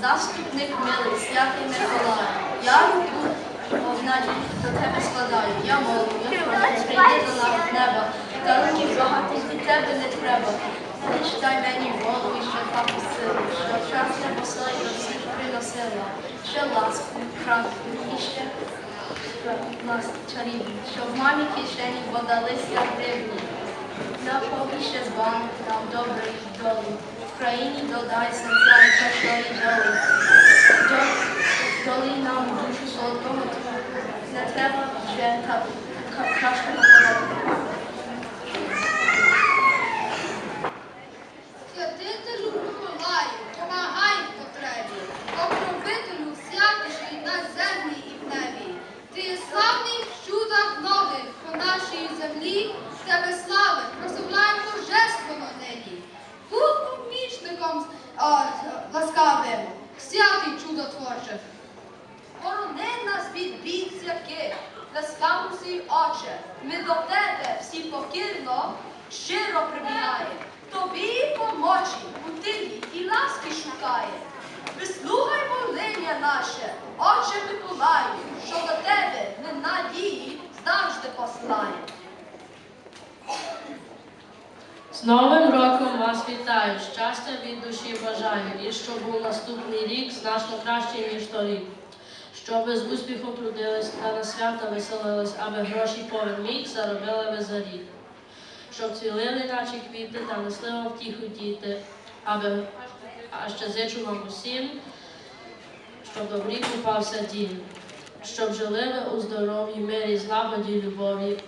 заступник милий, святий Миколай. Я руку в надії до тебе складаю. Я молю, я прошу, прийди до нас неба. Та руки багатих від тебе не треба. Лиш дай мені голову і ще таку силу, що щастя посилай до всіх приносила. Ще ласку, правду і ще нас чарівні, що в мамі кишені подалися гривні. На побіще з вами нам доброї долі. В країні додай серця і пошли долі. До- Доли нам душу солодкого а, ласкавим, святий чудотворче. Борони нас від бід всяких, ласкавусий оче, ми до тебе всі покірно, щиро прибігаємо, тобі помочі, утилі і ласки шукає. Вислухай моління наше, Отче Миколаю, що до тебе не надії завжди послає. З Новим роком вас вітаю, щастя від душі бажаю, і щоб був наступний рік значно кращий, ніж торік. Щоб з успіхом трудились та на свята веселились, аби гроші повен міг заробили ви за рік. Щоб цвілили наче квіти та несли вам втіху діти, аби а ще зичу вам усім, щоб добрі купався дім, щоб жили ви у здоров'ї, мирі, злагоді, любові,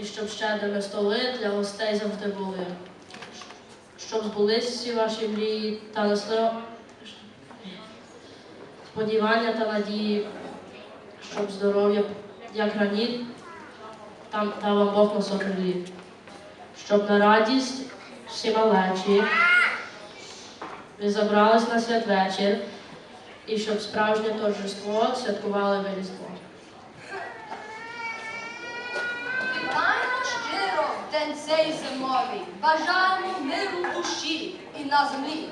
і щоб щедрими столи для гостей завжди були, щоб збулись всі ваші мрії та несли сподівання та надії, щоб здоров'я, як граніт, там дав вам Бог на сокрилі, щоб на радість всі малечі ви забрались на святвечір, і щоб справжнє торжество святкували ви Різдво. Цей зимовий, бажаємо миру душі і на землі.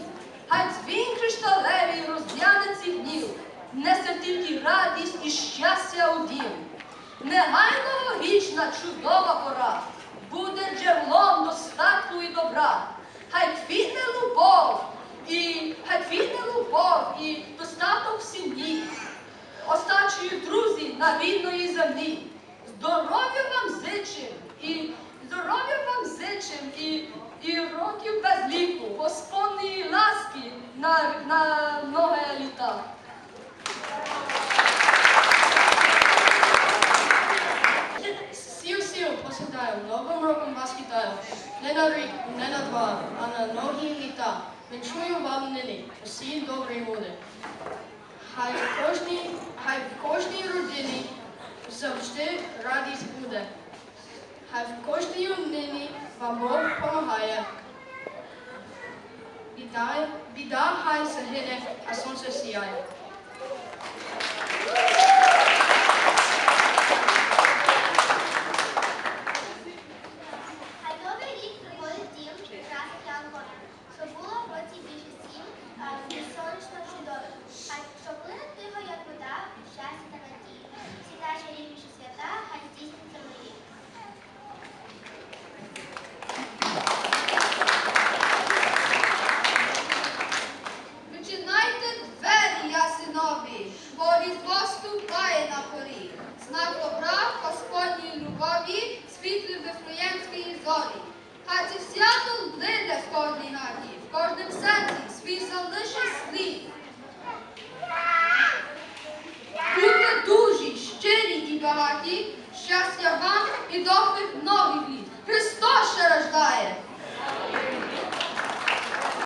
Хай дзвін кришталевий роздяне ці днів, несе тільки радість і щастя у дім. Нехай новорічна чудова пора буде джерелом достатку і добра. Хай квітне любов і хай квітне любов і достаток в сім'ї. Остачою друзі на рідної землі. Здоров'я вам зичим і здоров'я вам зичим і, і років без ліку, Господньої ласки на, на многе літа. Сів, сів, посідаю, новим роком вас вітаю. Не на рік, не на два, а на многі літа. Вінчую вам нині, усі добрі кожній, хай в кожній родині завжди радість буде. Хай в кожній нині вам Бог помагає. Біда, біда хай загине, а сонце сіяє. Хай новий рік приходить дім, прекрасних янголів, щоб було в році більше сім, а не сонячно чудове. Хай щоб плине тихо, як вода, щастя та надії. Всі наші рідніші свята, хай здійсняться мої. Починайте двері, ясинові, бо різдво ступає на поріг. Знак добра, Господній любові, світлі Вифлеємської зорі. Хай це свято лине в кожній хаті, в кожнім серці свій залишить слід. Будьте дужі, щирі і багаті, щастя вам і довгих нових літ. Христос ще рождає!